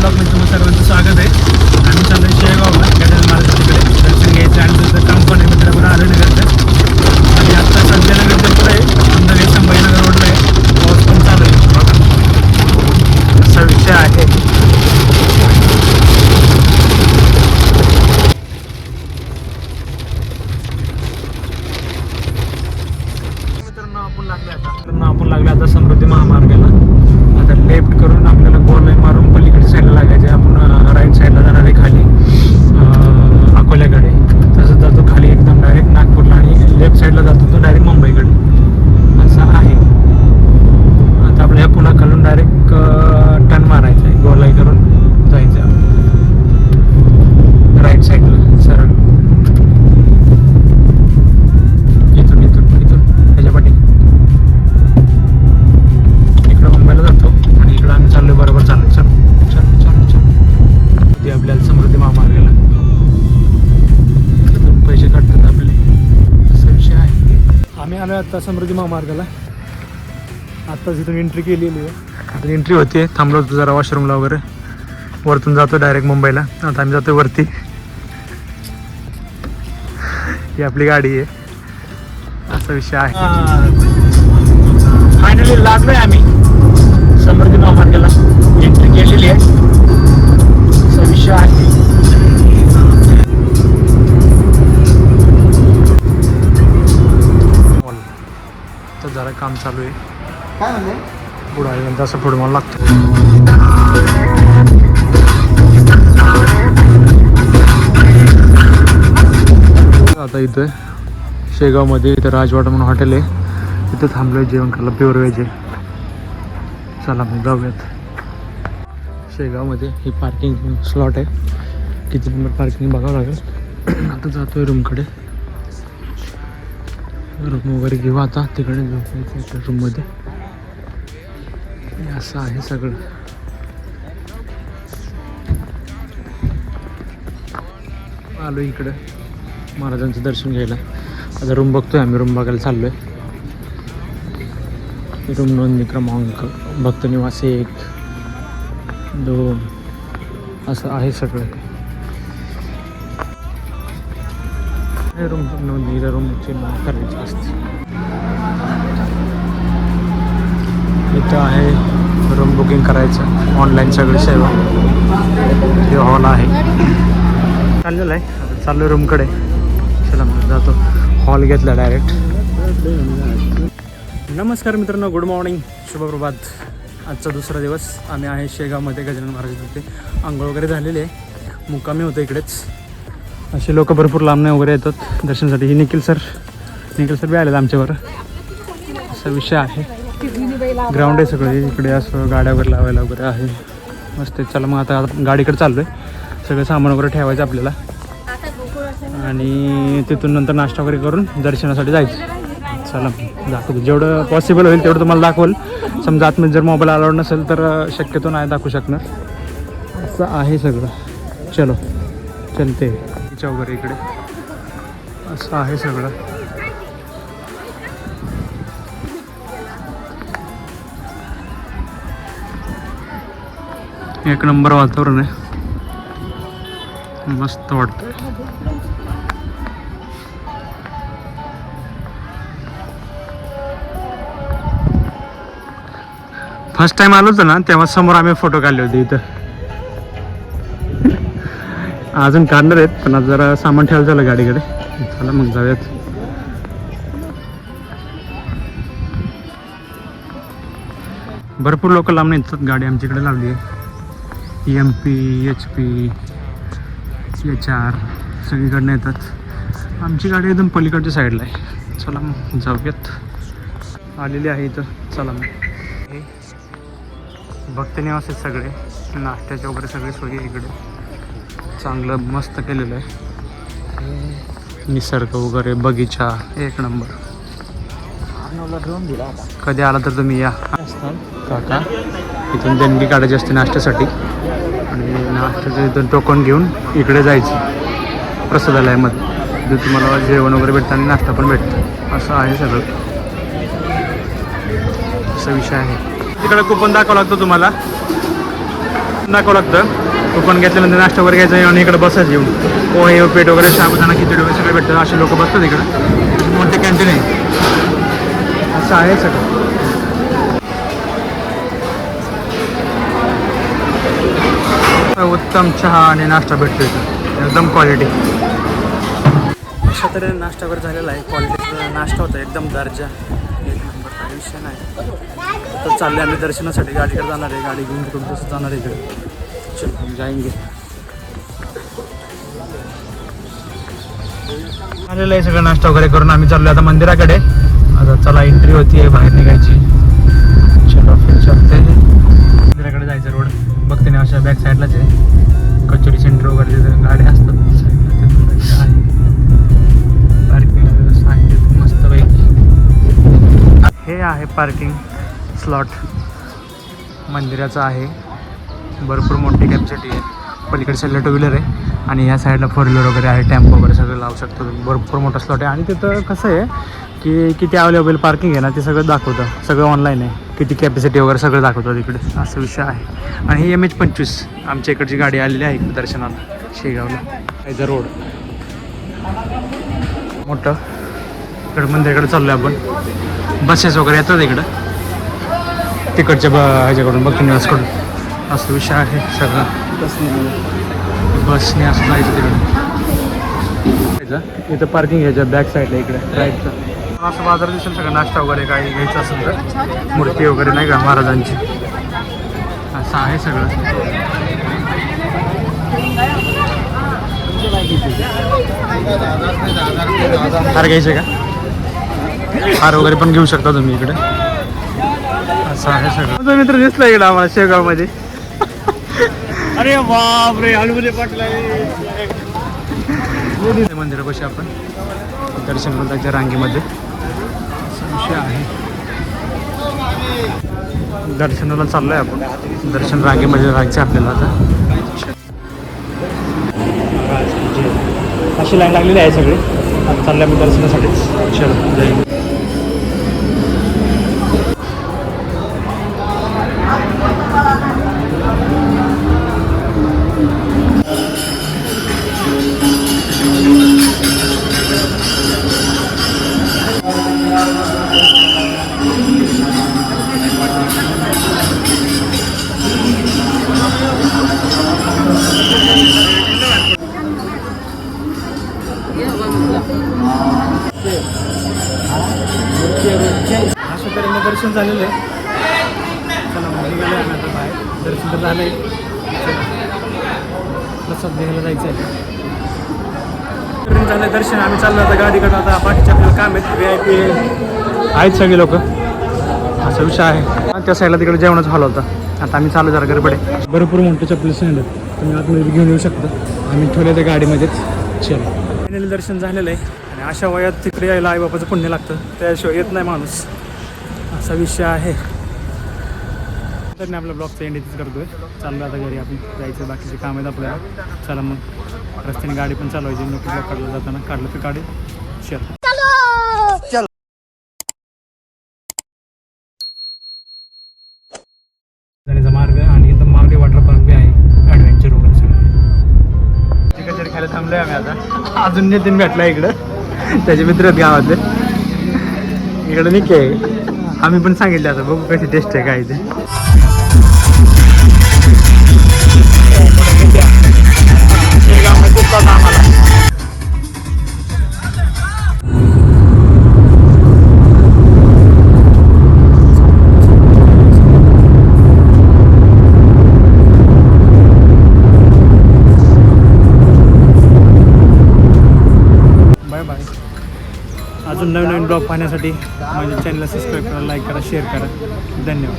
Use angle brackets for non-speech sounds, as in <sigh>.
ब्लॉगमध्ये तुम्ही सर्वांचं स्वागत आहे. आम्ही चाललोय शेगावला गजानन महाराज तिकडे. दर्शन घ्यायचं आणि तिथं काम पण आहे मित्राकडे आलं नगर आम्ही आलो आता समृद्धी महामार्गाला. आत्ताच इथून एंट्री केलेली आहे. एंट्री होते थांबलो होतो जरा वॉशरूमला वगैरे. वरतून जातो डायरेक्ट मुंबईला. आता आम्ही जातो वरती. ही आपली गाडी आहे. असा विषय आहे. फायनली लागलोय आम्ही. चालू आहे. काय म्हणले? पुढं आहे तसं पुढं मला लागतं. आता इथं शेगावमध्ये इथं राजवाडा म्हणून हॉटेल आहे. तिथं थांबलोय जेवण खाल्लं प्युअर व्हेज आहे. चला मग जाऊयात. शेगावमध्ये ही पार्किंग स्लॉट आहे. किती नंबर पार्किंग बघावं लागेल. <clears throat> आता जातोय रूमकडे रूम वगैरे घेऊ आता. तिकडे झोपायचं रूममध्ये. असं आहे सगळं. आलो इकडं. महाराजांचं दर्शन घ्यायला. आता रूम बघतोय आम्ही. रूम बघायला चाललोय. रूम नोंदणी क्रमांक भक्त निवास एक दोन. असं आहे सगळं. रूम नोंदणी रूमची करायची असते इथं आहे रूम बुकिंग करायचं. ऑनलाईन सगळी सेवा. हे हॉल आहे. चाललेलं आहे. आता चाललो रूमकडे चला मग जातो. हॉल घेतला डायरेक्ट नमस्कार मित्रांनो गुड मॉर्निंग शुभप्रभात. आजचा दुसरा दिवस. आम्ही आहे शेगावमध्ये गजानन महाराज तिथे. आंघोळ वगैरे झालेले आहे. मुक्कामी होतं इकडेच. असे लोक भरपूर लांबणे वगैरे येतात. दर्शनासाठी. ही निखिल सर. निखिल सर बी आलेत आमच्यावर. असा विषय आहे. ग्राउंड आहे सगळे. इकडे असं गाड्या वगैरे लावायला वगैरे आहे. मस्त आहे. चला मग आता गाडीकडे चाललो आहे सगळं सामान वगैरे ठेवायचं आपल्याला. आणि तिथून नंतर नाश्ता वगैरे करून दर्शनासाठी जायचं. चला दाखवतो. जेवढं पॉसिबल होईल तेवढं तुम्हाला दाखवल. समजा आतमध्ये जर मोबाईल अलाउड नसेल तर शक्यतो नाही दाखवू शकणार. असं आहे सगळं. चलो. चलते. तिच्या वगैरे इकडे. असं आहे सगळं. एक नंबर वातावरण आहे. मस्त वाटतं फर्स्ट टाइम आलो होतो ना तेव्हा समोर आम्ही फोटो काढले होते इथं. अजून काढणार आहेत पण आता जरा सामान ठेवायला झालं गाडीकडे. चला मग जाऊयात. भरपूर लोक लांब येतात गाडी आमच्याकडे लावली आहे. M P H P H R सगळीकडनं येतात. आमची गाडी एकदम पलीकडच्या साईडला आहे. चला मग जाऊयात. आलेली आहे इथं. चला मग. भक्त निवास आहेत सगळे. नाश्त्याचे वगैरे सगळे सोयी इकडे. चांगलं मस्त केलेलं आहे. निसर्ग वगैरे बगीचा एक नंबर. कधी आला तर तुम्ही या. काका इथून देणगी काढायची असते नाश्त्यासाठी. आणि नाश्त्याचं इथून टोकन घेऊन इकडे जायचं. प्रसादालयामध्ये. तिथे तुम्हाला जेवण वगैरे भेटतं आणि नाश्ता पण भेटतं. असं आहे सगळं. असा विषय आहे. तिकडे कुपन दाखवावं लागतं तुम्हाला. दाखवं लागतं. कुपन घेतल्यानंतर नाश्ता वगैरे घ्यायचा आणि इकडे बसायचं येऊन. पोहे पेट वगैरे साबुदाणा खिचडी वगैरे सगळे भेटतात. असे लोक बसतात इकडं. मोठे कॅन्टीन आहे. असं आहे सगळं. उत्तम चहा आणि नाश्ता भेटतो इथं. एकदम क्वालिटी अशा तऱ्हेने नाश्ता वगैरे झालेला आहे. क्वालिटीचा नाश्ता होता. एकदम दर्जा. एक नंबर विषय नाही तर चालले आम्ही दर्शनासाठी. गाडीकडे जाणार आहे. गाडी घेऊन तिकडून तसं जाणार आहे इकडे. चलो हम जाएंगे। आलेलं आहे सगळं नाश्ता वगैरे करून आम्ही चाललो आता मंदिराकडे. आता चला एंट्री होती आहे बाहेर निघायची. चलो फिर चलते. मंदिराकडे जायचं रोड बघते ना अशा बॅक साईडलाच आहे. कचोरी सेंटर वगैरे तिथे गाड्या असतात पार्किंग हे आहे पार्किंग स्लॉट मंदिराचं आहे. भरपूर मोठी कॅपॅसिटी आहे. पलीकडे साईडला टू व्हीलर आहे आणि ह्या साईडला फोर व्हीलर वगैरे आहे. टेम्पो वगैरे सगळं लावू शकतो भरपूर मोठा स्लॉट आहे. आणि तिथं कसं आहे की किती अवेलेबल पार्किंग आहे ना ते सगळं दाखवतं. सगळं ऑनलाईन आहे. किती कॅपॅसिटी वगैरे सगळं दाखवतं तिकडे. असं विषय आहे. आणि ही एम एच पंचवीस. आमच्या इकडची गाडी आलेली आहे दर्शनाला. शेगावला. द रोड मोठं. इकडं मंदिराकडे चाललो आहे आपण. बसेस वगैरे येतात इकडं. तिकडच्या ब ह्याच्याकडून बघतो निवासकडून. असं विषय आहे सगळं. बसने असं जायचं तिकडे. इथं पार्किंग घ्यायचं बॅक साईडला इकडे राईटचं असं बाजार दिसेल सगळं नाश्ता वगैरे काही घ्यायचं असेल तर. मूर्ती वगैरे नाही का महाराजांची? असं आहे सगळं. हार घ्यायचे का? हार वगैरे पण घेऊ शकता तुम्ही इकडे. असं आहे सगळं. मित्र दिसला इकडे आम्हाला शेगावमध्ये. अरे बाप रे हलवले मंदिरापाशी आपण. दर्शन करताच्या रांगेमध्ये. असा विषय आहे. दर्शनाला चाललोय आपण. दर्शन रांगेमध्ये राहायचं आपल्याला आता. अशी लाईन लागलेली आहे सगळी. आता चाललं मी दर्शनासाठीच चल जाईल दर्शन झालेलं आहे. चला मग निघाले आम्ही आता बाहेर. दर्शन तर झालं आहे प्रसाद घ्यायला जायचं आहे तरी झालं दर्शन. आम्ही चाललो आता गाडीकडं आता बाकीचे आपल्याला काम आहेत. व्ही आय पी आहेत सगळे लोक. असा विषय आहे. त्या साईडला तिकडे जेवणाचा हॉल होता. आता आम्ही चालू जरा गडबडे भरपूर मोठे चपले स्टँड तुम्ही आतमध्ये घेऊन येऊ शकता. आम्ही ठेवले त्या गाडीमध्येच. चल. फायनली दर्शन झालेलं आहे. आणि अशा वयात तिकडे यायला आईबापाचं पुण्य लागतं. त्याशिवाय येत नाही माणूस. असा विषय आहे. तर मी आपल्या ब्लॉगचं एंड इथेच करतोय. चाललो आता घरी. आपण जायचं बाकीचे काम आहेत आपल्याला. चला मग. रस्त्याने गाडी पण चालवायची. नको ब्लॉग काढलं जाताना. काढलं तर गाडी चल. जाण्याचा मार्ग आणि इथं मावली वॉटर पार्क बी आहे. ॲडव्हेंचर वगैरे सगळं चिकन खायला थांबलोय आम्ही आता. अजून नितीन भेटला इकडं. त्याचे मित्र आहेत गावातले. इकडं निके आहे. आम्ही पण सांगितलं आता बघू कशी टेस्ट आहे काय ते. बाय ब्लॉग पाहण्यासाठी माझ्या चॅनलला सबस्क्राईब करा लाईक करा शेअर करा. धन्यवाद.